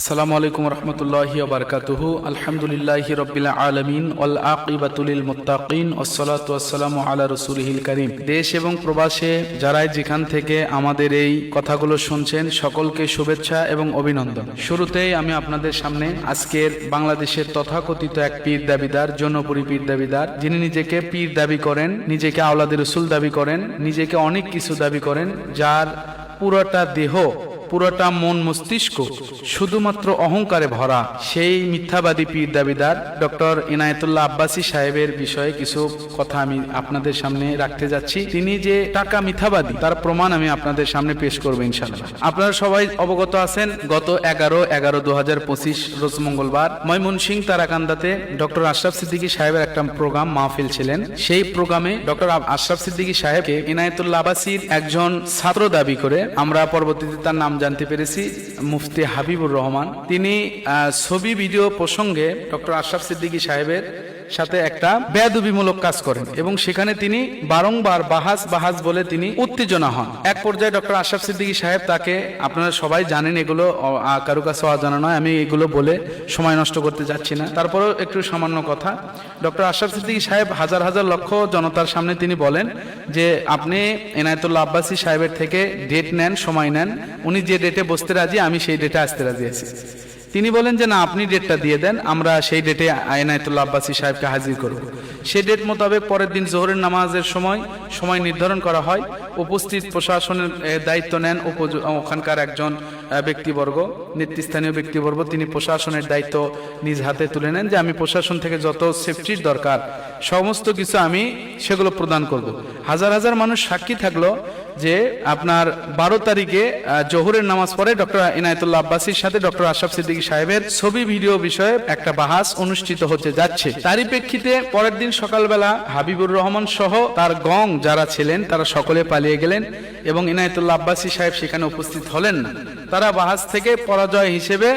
আসসালামু আলাইকুম রহমতুল্লাহি বারকাতুহু। আলহামদুলিল্লাহি রব্বিল আলমিন ওয়াল আকিবাতুলিল মুত্তাকিন ওসলাতু ওয়াসসালামু আলা রসুলিহিল করিম। দেশ এবং প্রবাসে যারাই যেখান থেকে আমাদের এই কথাগুলো শুনছেন, সকলকে শুভেচ্ছা এবং অভিনন্দন। শুরুতেই আমি আপনাদের সামনে আজকের বাংলাদেশের তথাকথিত এক পীর দাবিদার, জনপুরী পীর দাবিদার, যিনি নিজেকে পীর দাবি করেন, নিজেকে আওলাদের রসুল দাবি করেন, নিজেকে অনেক কিছু দাবি করেন, যার পুরোটা দেহ পুরোটা মন মস্তিষ্ক, শুধুমাত্র অহংকারে ভরা। সেই মিথ্যাবাদী পীর দাবিদার, ডক্টর ইনায়েতুল্লাহ আব্বাসী সাহেবের বিষয়ে কিছু কথা আমি আপনাদের সামনে রাখতে যাচ্ছি। তিনি যে টাকা মিথ্যাবাদী, তার প্রমাণ আমি আপনাদের সামনে পেশ করব ইনশাল্লাহ আপনারা সবাই অবগত আছেন, গত এগারো এগারো দু হাজার পঁচিশ রোজ মঙ্গলবার ময়মনসিং তারাকান্দাতে ডক্টর আশরাফ সিদ্দিকী সাহেবের একটা প্রোগ্রাম মাহফিল ছিলেন। সেই প্রোগ্রামে ডক্টর আশরাফ সিদ্দিকী সাহেবকে ইনায়েতুল্লাহ আব্বাসীর একজন ছাত্র দাবি করে আমরা পরবর্তীতে তার নাম জানতে পেরেছি মুফতি হাবিবুর রহমান। তিনি ছবি ভিডিও প্রসঙ্গে ডক্টর আশরাফ সিদ্দিকী সাহেবের সাথে একটা বেয়াদবিমূলক কাজ করেন এবং সেখানে তিনি বারংবার বাহাজ বাহাজ বলে তিনি উত্তেজনা হন। এক পর্যায়ে ডক্টর আশরাফ সিদ্দিকী সাহেব তাকে, আপনারা সবাই জানেন এগুলো কারও কাছে অজানা নয়, আমি এগুলো বলে সময় নষ্ট করতে যাচ্ছি না। তারপরেও একটু সামান্য কথা, ডক্টর আশরাফ সিদ্দিকী সাহেব হাজার হাজার লক্ষ জনতার সামনে তিনি বলেন যে, আপনি এনায়তুল্লাহ আব্বাসী সাহেবের থেকে ডেট নেন, সময় নেন, উনি যে ডেটে বসতে রাজি, আমি সেই ডেটে আসতে রাজি আছি। তিনি বলেন যে, না, আপনি ডেটটা দিয়ে দেন, আমরা সেই ডেটে আয়নায়তুল্লাহ আব্বাসী সাহেবকে হাজির করব। সেই ডেট মোতাবেক পরের দিন জোহরের নামাজের সময় সময় নির্ধারণ করা হয়। উপস্থিত প্রশাসনের দায়িত্ব নেন ওখানকার একজন ব্যক্তিবর্গ, নেতৃস্থানীয় ব্যক্তিবর্গ। তিনি প্রশাসনের দায়িত্ব নিজ হাতে তুলে নেন যে, আমি প্রশাসন থেকে যত সেফটির দরকার, সমস্ত কিছু আমি সেগুলো প্রদান করব। হাজার হাজার মানুষ সাক্ষী থাকল। যে আপনার বারো তারিখে জোহরের নামাজ পড়ে ডক্টর ইনায়তুল্লাহ আব্বাসীর সাথে ডক্টর আশরাফ সিদ্দিকী সাহেবের ছবি ভিডিও বিষয়ে একটা বাহাস অনুষ্ঠিত হতে যাচ্ছে। তারই প্রেক্ষিতে পরের দিন সকালবেলা হাবিবুর রহমান সহ তার গং যারা ছিলেন, তারা সকলে পালিয়ে গেলেন এবং ইনায়তুল্লাহ আব্বাসী সাহেব সেখানে উপস্থিত হলেন না। তারা বাহাস থেকে পরাজয় হিসেবে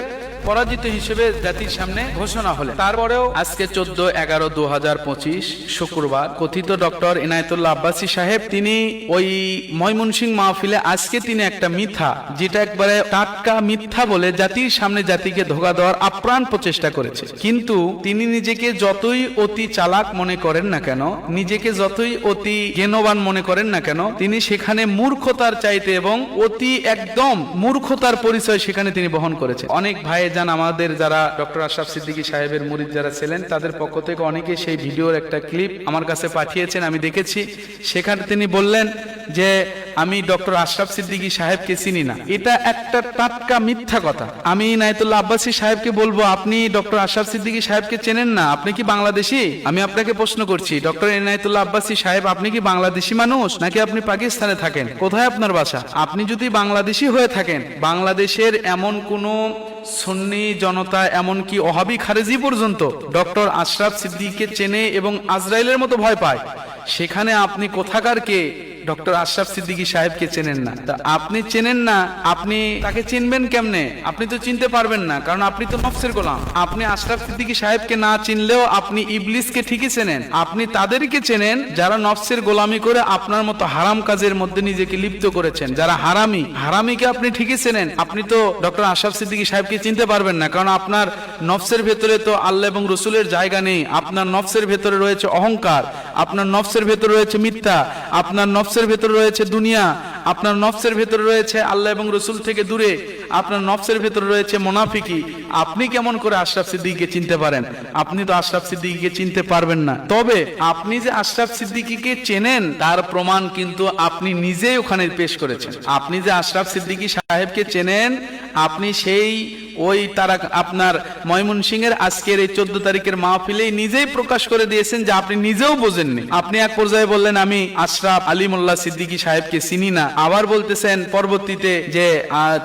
পরাজিত হিসেবে জাতির সামনে ঘোষণা হলে তারপরেও আজকে চোদ্দ এগারো দু হাজার পঁচিশ শুক্রবার কথিত ডক্টর ইনায়তুল্লাহ আব্বাসী সাহেব তিনি ওই ময়মনসিং মাহফিলে আজকে তিনি একটা মিথ্যা যেটা একবারে টাটকা মিথ্যা বলে জাতির সামনে জাতিকে ধোকা দেওয়ার আপ্রাণ প্রচেষ্টা করেছে। কিন্তু তিনি নিজেকে যতই অতি চালাক মনে করেন না কেন নিজেকে যতই অতি জ্ঞানবান মনে করেন না কেন তিনি সেখানে মূর্খতার চাইতে এবং অতি একদম মূর্খতার পরিচয় সেখানে তিনি বহন করেছেন। অনেক ভাই যান আমাদের যারা ডক্টর আশরাফ সিদ্দিকী সাহেবের মুরিদ যারা ছিলেন, তাদের পক্ষ থেকে অনেকে সেই ভিডিওর একটা ক্লিপ আমার কাছে পাঠিয়েছেন, আমি দেখেছি। সেখানে তিনি বললেন যে আমি ডক্টর আশরাফ সিদ্দিকী সাহেবকে চিনি না। এটা একটা টাটকা মিথ্যা কথা। আমি নাইতুল্লাহ আব্বাসী সাহেবকে বলব, আপনি ডক্টর আশরাফ সিদ্দিকী সাহেবকে চেনেন না, আপনি কি বাংলাদেশি? আমি আপনাকে প্রশ্ন করছি, ডক্টর এনায়তুল্লাহ আব্বাসী সাহেব, আপনি কি বাংলাদেশি মানুষ, নাকি আপনি পাকিস্তানে থাকেন? কোথায় আপনার বাসা? আপনি যদি বাংলাদেশি হয়ে থাকেন, বাংলাদেশের এমন কোনো সুন্নি জনতা, এমনকি ওহাবি খারেজি পর্যন্ত ডক্টর আশরাফ সিদ্দিককে চেনে এবং আজরাইলের মতো ভয় পায়। সেখানে আপনি কোথাকার কে? ডক্টর আশরাফ সিদ্দিকী সাহেবকে চেনেন না। তা আপনি চেনেন না, আপনি তাকে চিনবেন কেমনে? আপনি তো চিনতে পারবেন না, কারণ আপনি তো নফসের গোলাম। আপনি আশরাফ সিদ্দিকী সাহেবকে না চিনলেও আপনি ইবলিসকে ঠিকই চেনেন। আপনি তাদেরকে চেনেন যারা নফসের গোলামি করে আপনার মতো হারাম কাজের মধ্যে নিজেকে লিপ্ত করেছেন। যারা হারামি, হারামিকে আপনি ঠিকই চেনেন। আপনি তো ডক্টর আশরাফ সিদ্দিকী সাহেবকে চিনতে পারবেন না, কারণ আপনার নফসের ভেতরে তো আল্লাহ এবং রসুলের জায়গা নেই। আপনার নফসের ভেতরে রয়েছে অহংকার। আপনার নফসের ভেতরে রয়েছে মিথ্যা, আপনার নফসের ভেতরে রয়েছে দুনিয়া, আপনার নফসের ভেতরে রয়েছে আল্লাহ এবং রসুল থেকে দূরে, আপনার নফসের ভেতরে রয়েছে মোনাফিকি। আপনি কেমন করে আশরাফ সিদ্দিকীকে চিনতে পারেন? আপনি তো আশরাফ সিদ্দিকীকে চিনতে পারবেন না। তবে আপনি যে আশরাফ সিদ্দিকীকে চেনেন, তার প্রমাণ কিন্তু আপনি নিজেই ওখানে পেশ করেছেন। আপনি যে আশরাফ সিদ্দিকী সাহেবকে চেনেন, আপনি সেই ওই তারা আপনার ময়মনসিং এর আজকের এই চোদ্দ তারিখের মাহফিলেই নিজেই প্রকাশ করে দিয়েছেন যে আপনি নিজেও বোঝেননি। আপনি এক পর্যায়ে বললেন, আমি আশরাফ আলিমুল্লাহ সিদ্দিকী সাহেবকে চিনি না। আবার বলতেছেন পরবর্তীতে যে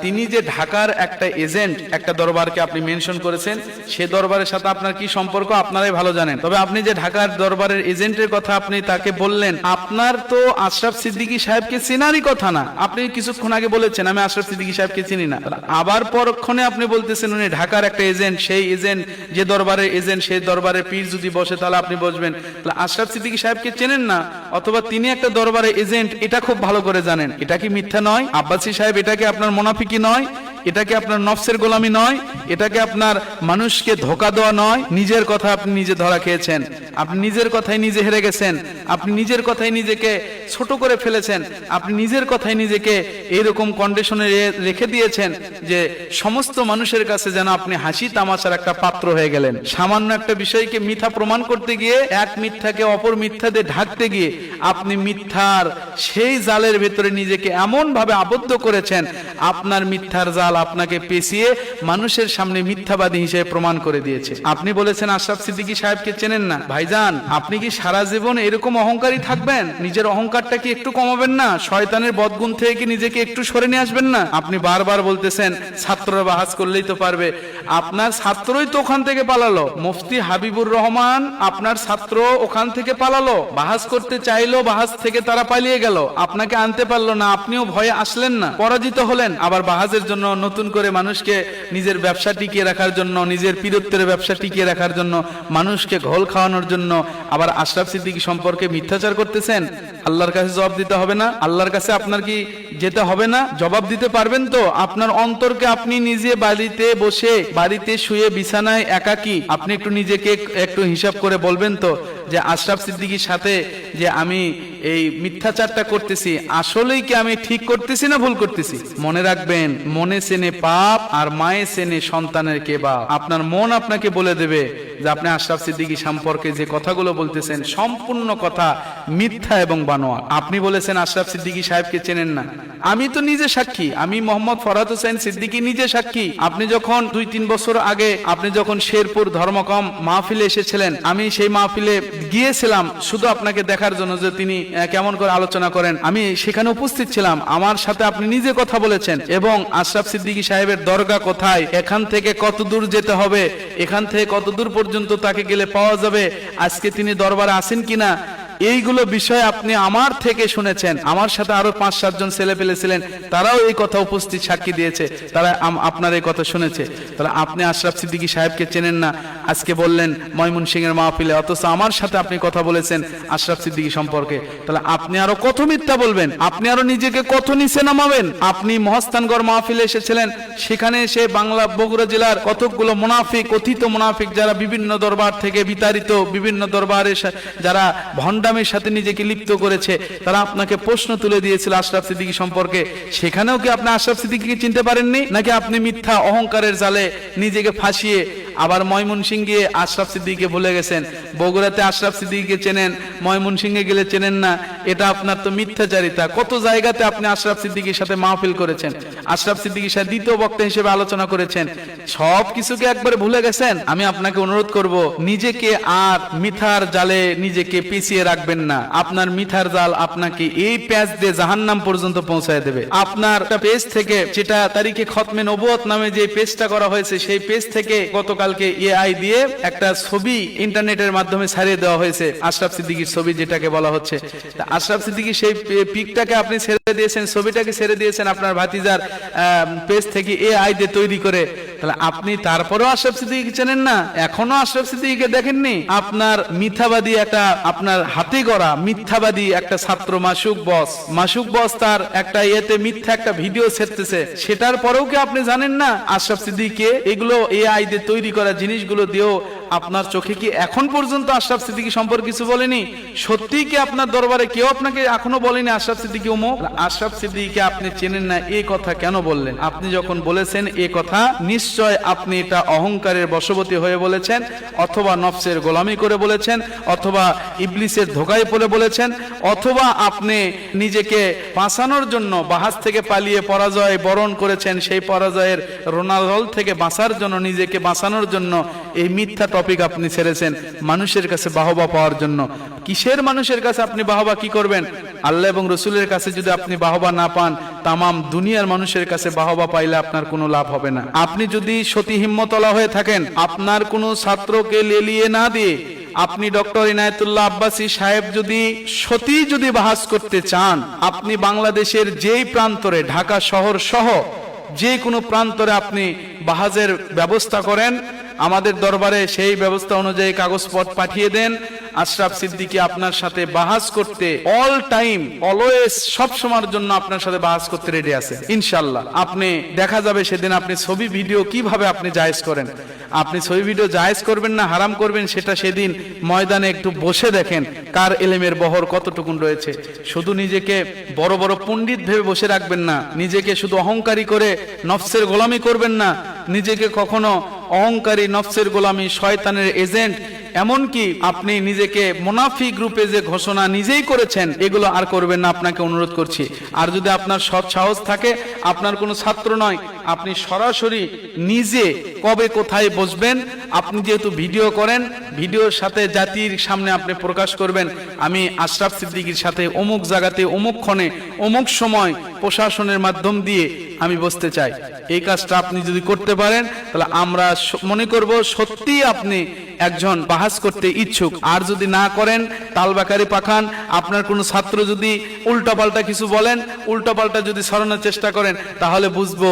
তিনি যে ঢাকার একটা এজেন্ট, একটা দরবারকে আপনি মেনশন করেছেন, সে দরবারের সাথে আপনার কি সম্পর্ক আপনারাই ভালো জানেন। তবে আপনি যে ঢাকার দরবারের এজেন্টের কথা আপনি তাকে বললেন, আপনার তো আশরাফ সিদ্দিকী সাহেবকে চেনারই কথা না। আপনি কিছুক্ষণ আগে বলেছেন, আমি আশরাফ সিদ্দিকী সাহেবকে চিনি না। আবার পরক্ষণে আপনি বলতেছেন উনি, ঢাকার একটা এজেন্ট, সেই এজেন্ট, যে দরবারের এজেন্ট, সেই দরবারের পীর যদি বসে তাহলে আপনি বসবেন। তাহলে আশরাফ সিদ্দিকী সাহেবকে চেনেন না? অথবা তিনি একটা দরবারে এজেন্ট, এটা খুব ভালো করে জানেন। এটা কি মিথ্যা নয়? আব্বাসী সাহেব এটাকে আপনার মোনাফিকি নয়? এটাকে আপনার নফসের গোলামি নয়? এটাকে আপনার মানুষকে ধোকা দেওয়া নয়? নিজের কথা আপনি নিজে ধরা খেয়েছেন। আপনি নিজের কথাই নিজে হেরে গেছেন। আপনি নিজের কথাই নিজেকে ছোট করে ফেলেছেন। আপনি নিজের কথাই নিজেকে এইরকম কন্ডিশনে রেখে দিয়েছেন যে সমস্ত মানুষের কাছে যেন আপনি হাসি তামাশার একটা পাত্র হয়ে গেলেন। সামান্য একটা বিষয়কে মিথ্যা প্রমাণ করতে গিয়ে, এক মিথ্যাকে অপর মিথ্যা দিয়ে ঢাকতে গিয়ে আপনি মিথ্যার সেই জালের ভেতরে নিজেকে এমন ভাবে আবদ্ধ করেছেন, আপনার মিথ্যার জাল আপনাকে পেঁচিয়ে মানুষের সামনে মিথ্যাবাদী হিসেবে প্রমাণ করে দিয়েছে। আপনি বলেছেন আশরাফ সিদ্দিকী সাহেবকে চেনেন না। ভাইজান, আপনি কি সারা জীবন এরকম অহংকারী থাকবেন? নিজের অহংকারটা কি একটু কমাবেন না? শয়তানের বদগুণ থেকে কি নিজেকে একটু সরে নিয়ে আসবেন না? আপনি বারবার বলতেছেন, ছাত্ররা বাহাজ করলেই তো পারবে। আপনার ছাত্রই তো ওখান থেকে পালালো। মুফতি হাবিবুর রহমান আপনার ছাত্র ওখান থেকে পালালো। বাহাজ করতে চাইলো বাহাজ থেকে তারা পালিয়ে গেল। আপনাকে আনতে পারল না, আপনিও ভয়ে আসলেন না। পরাজিত হলেন, আবার বাহাজের জন্য নতুন করে মানুষকে নিজের ব্যবসা টিকিয়ে রাখার জন্য, নিজের পীরত্বের ব্যবসা টিকিয়ে রাখার জন্য মানুষকে ঘোল খাওয়ানোর জন্য আবার আশরাফ সিদ্দিকি সম্পর্কে মিথ্যাচার করতেছেন? আল্লাহর কাছে জবাব দিতে হবে না? আল্লাহর কাছে আপনার কি যেতে হবে না? জবাব দিতে পারবেন তো? আপনার অন্তরকে আপনি নিজে বাড়িতে বসে, বাড়িতে শুয়ে বিছানায় একাকি, আপনি একটু নিজেকে একটু হিসাব করে বলবেন তো? যে আশরাফ সিদ্দিকির সাথে যে আমি এই মিথ্যাচারটা করতেছি, আসলেই কি আমি ঠিক করতেছি না ভুল করতেছি? মনে রাখবেন, মনে সেনে পাপ আর মায়ে সেনে সন্তানের কে বাপ। আপনার মন আপনাকে বলে দেবে যে আপনি আশরাফ সিদ্দিকী সম্পর্কে যে কথাগুলো বলতেছেন, সম্পূর্ণ কথা মিথ্যা এবং বানোয়া আপনি বলেছেন আশরাফ সিদ্দিকী সাহেবকে চেনেন না। আমি তো নিজে সাক্ষী, আমি মোহাম্মদ ফরহাদ হোসেন সিদ্দিকী নিজে সাক্ষী। আপনি যখন দুই তিন বছর আগে, আপনি যখন শেরপুর ধর্মকম মাহফিলে এসেছিলেন, আমি সেই মাহফিলে গিয়েছিলাম, শুধু আপনাকে দেখার জন্য যে তিনি কেমন করে আলোচনা করেন? আমি সেখানে উপস্থিত ছিলাম। আমার সাথে আপনি নিজে কথা বলেছেন। এবং আশরাফ সিদ্দিকী সাহেবের দরগা কোথায়? এখান থেকে কত দূর যেতে হবে? এখান থেকে কত দূর পর্যন্ত তাকে গেলে পাওয়া যাবে? আজকে তিনি দরবারে আসেন কিনা? এইগুলো বিষয় আপনি আমার থেকে শুনেছেন। আমার সাথে আরও পাঁচ সাতজন ছেলে পেলে ছিলেন, তারাও এই কথা উপস্থিত সাক্ষী দিয়েছে। তারা আপনার এই কথা শুনেছে। তাহলে আপনি আশরাফ সিদ্দিকী সাহেবকে চেনেন না? আজকে বললেন, ময়মন সিং এর মাহফিলে, অথচ আমার সাথে আপনি কথা বলেছেন আশরাফ সিদ্দিকী সম্পর্কে। তাহলে আপনি আরও কত মিথ্যা বলবেন? আপনি আরও নিজেকে কত নিচে নামাবেন? আপনি মহস্তানগড় মাহফিলে এসেছিলেন, সেখানে এসে বাংলা বগুড়া জেলার কতকগুলো মুনাফিক কথিত মুনাফিক যারা বিভিন্ন দরবার থেকে বিতাড়িত, বিভিন্ন দরবারে যারা ভণ্ডামের সাথে নিজেকে লিপ্ত করেছে। তারা আপনাকে প্রশ্ন তুলে দিয়েছিল আশরাফ সিদ্দিকি সম্পর্কে। সেখানেও কি আপনি আশরাফ সিদ্দিকিকে চিনতে পারেননি? নাকি আপনি মিথ্যা অহংকারের জালে নিজেকে ফাঁসিয়ে আবার ময়মনসিং গিয়ে আশরাফ সিদ্দিকীকে ভুলে গেছেন, বগুড়াতে আশরাফ সিদ্দিকীকে চেনেন, ময়মনসিংহে গেলে চেনেন না, এটা আপনার তো মিথ্যাচারিতা। কত জায়গাতে আপনি আশরাফ সিদ্দিকীর সাথে মাহফিল করেছেন, আশরাফ সিদ্দিকীর সাথে দ্বিতীয় বক্তা হিসেবে আলোচনা করেছেন, সব কিছুকে একবারে ভুলে গেছেন? আমি আপনাকে অনুরোধ করব, নিজেকে আর মিথার জালে নিজেকে পিছিয়ে রাখবেন না। আপনার মিথার জাল আপনাকে এই প্যাচ দিয়ে জাহান্নাম পর্যন্ত পৌঁছায় দেবে। আপনার পেজ থেকে যেটা তারিখে খতমে নবুয়ত নামে যে পেজটা করা হয়েছে, সেই পেজ থেকে গতকালকে এআই দিয়ে একটা ছবি ইন্টারনেটের মাধ্যমে ছাড়িয়ে দেওয়া হয়েছে, আশরাফ সিদ্দিকীর ছবি যেটাকে বলা হচ্ছে। তা আশরাফ সিদ্দিকী সেই পিকটাকে আপনি ছেড়ে দিয়েছেন, ছবিটাকে ছেড়ে দিয়েছেন আপনার ভাতিজার পেজ থেকে এআই দিয়ে তৈরি করে। তাহলে আপনি তারপরেও আশরাফ সিদ্দিকি চেনেন না, এখনও আশরাফ সিদ্দিকিকে দেখেননি? আপনার মিথ্যাবাদী একটা, আপনার হাতে গড়া মিথ্যাবাদী একটা ছাত্র মাসুক বস। মাসুক বস তার একটা ইয়েতে মিথ্যা একটা ভিডিও ছেড়তেছে, সেটার পরেও কি আপনি জানেন না আশরাফ সিদ্দিকে এগুলো এআই দিয়ে তৈরি করা জিনিসগুলো দিয়েও আপনার চোখে কি এখন পর্যন্ত আশরাফ সিদ্দিকী সম্পর্কে কিছু বলেনি? সত্যি কি আপনার দরবারে কেউ আপনাকে এখনও বলেনি আশরাফ সিদ্দিকী অমুক আশরাফ সিদ্দিকীকে আপনি চেনেন না এই কথা কেন বললেন? আপনি যখন বলেছেন এই কথা, নিশ্চয় আপনি এটা অহংকারের বশবর্তী হয়ে বলেছেন, অথবা নফসের গোলামি করে বলেছেন, অথবা ইবলিসের ধোকায় পড়ে বলেছেন, অথবা আপনি নিজেকে বাঁচানোর জন্য বাহাজ থেকে পালিয়ে পরাজয় বরণ করেছেন, সেই পরাজয়ের রোনালদল থেকে বাঁচার জন্য, নিজেকে বাঁচানোর জন্য এই মিথ্যা টপিক আপনি ছেড়েছেন মানুষের কাছে বাহবা পাওয়ার জন্য। কিসের মানুষের কাছে আপনি বাহবা কি করবেন? আল্লাহ এবং রসুলের কাছে যদি আপনি বাহবা না পান, তামাম দুনিয়ার মানুষের কাছে বাহবা পাইলে আপনার কোনো লাভ হবে না। আপনি যদি সতী হিম্মতলা হয়ে থাকেন, আপনার কোনো ছাত্রকে লেলিয়ে না দিয়ে আপনি ডক্টর ইনায়তুল্লাহ আব্বাসী সাহেব যদি সতী যদি বাহাস করতে চান, আপনি বাংলাদেশের যেই প্রান্তরে, ঢাকা শহর সহ যে কোনো প্রান্তরে আপনি বাহাজের ব্যবস্থা করেন আমাদের দরবারে সেই ব্যবস্থা অনুযায়ী কাগজপত্র পাঠিয়ে দেন। আশরাফ সিদ্দিকী আপনার সাথে বাহাস করতে অল টাইম অলওয়েজ সব সময়ের জন্য আপনার সাথে বাহাস করতে রেডি আছে। ইনশাল্লাহ আপনি, দেখা যাবে সেদিন আপনি ছবি ভিডিও কীভাবে আপনি জায়েজ করেন। আপনি ছবি ভিডিও জায়েজ করবেন না হারাম করবেন সেটা সেদিন ময়দানে একটু বসে দেখেন কার এলেমের বহর কতটুকুন রয়েছে। শুধু নিজেকে বড় বড় পণ্ডিত ভেবে বসে রাখবেন না। নিজেকে শুধু অহংকারী করে নফসের গোলামি করবেন না। নিজেকে কখনো অহংকারী নফসের গোলামি শয়তানের এজেন্ট, এমনকি আপনি নিজেকে মুনাফি গ্রুপে যে ঘোষণা নিজেই করেছেন, এগুলো আর করবেন না, আপনাকে অনুরোধ করছি। আর যদি আপনার সৎ সাহস থাকে, আপনার কোনো ছাত্র নয়, আপনি সরাসরি নিজে কবে কোথায় বসবেন, আপনি যেহেতু ভিডিও করেন, ভিডিওর সাথে জাতির সামনে আপনি প্রকাশ করবেন। আমি আশরাফ সিদ্দিকীর সাথে অমুক জায়গাতে, অমুক ক্ষণে, অমুক সময় প্রশাসনের মাধ্যম দিয়ে আমি বসতে চাই। এই কাজটা আপনি যদি করতে পারেন, তাহলে আমরা মনে করব সত্যি আপনি একজন বাহাস করতে ইচ্ছুক। আর যদি না করেন তালবাকারি পাখান, আপনার কোনো ছাত্র যদি উল্টাপাল্টা কিছু বলেন, উল্টাপাল্টা যদি সরানোর চেষ্টা করেন, তাহলে বুঝব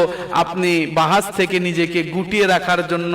আপনি বাহাজ থেকে নিজেকে গুটিয়ে রাখার জন্য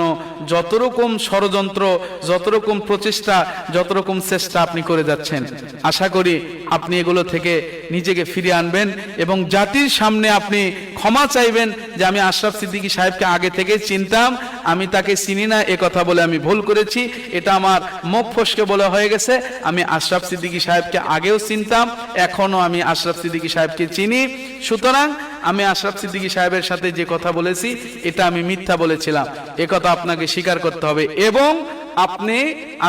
যত রকম ষড়যন্ত্র যত রকম প্রচেষ্টা যত রকম চেষ্টা আপনি করে যাচ্ছেন। আশা করি আপনি এগুলো থেকে নিজেকে ফিরিয়ে আনবেন এবং জাতির সামনে আপনি ক্ষমা চাইবেন যে আমি আশরাফ সিদ্দিকী সাহেবকে আগে থেকে চিনতাম আমি তাকে চিনি না, এ কথা বলে আমি ভুল করেছি। এটা আমার মুখ ফসকে বলে হয়ে গেছে। আমি আশরাফ সিদ্দিকী সাহেবকে আগেও চিনতাম, এখনও আমি আশরাফ সিদ্দিকী সাহেবকে চিনি। সুতরাং আমি আশরাফ সিদ্দিকী সাহেবের সাথে যে কথা বলেছি, এটা আমি মিথ্যা বলেছিলাম। এ কথা আপনাকে স্বীকার করতে হবে এবং আপনি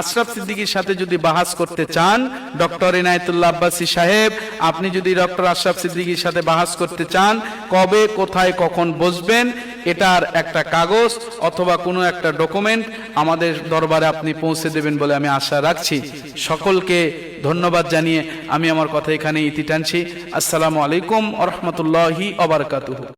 আশরাফ সিদ্দিকীর সাথে যদি বাহাস করতে চান, ডক্টর ইনায়তুল্লাহ আব্বাসী সাহেব, আপনি যদি ডক্টর আশরাফ সিদ্দিকীর সাথে বাহাস করতে চান, কবে, কোথায়, কখন বসবেন, এটার একটা কাগজ অথবা কোনো একটা ডকুমেন্ট আমাদের দরবারে আপনি পৌঁছে দেবেন বলে আমি আশা রাখছি। সকলকে ধন্যবাদ জানিয়ে আমি আমার কথা এখানে ইতি টানছি। আসসালামু আলাইকুম আ রহমতুল্লাহি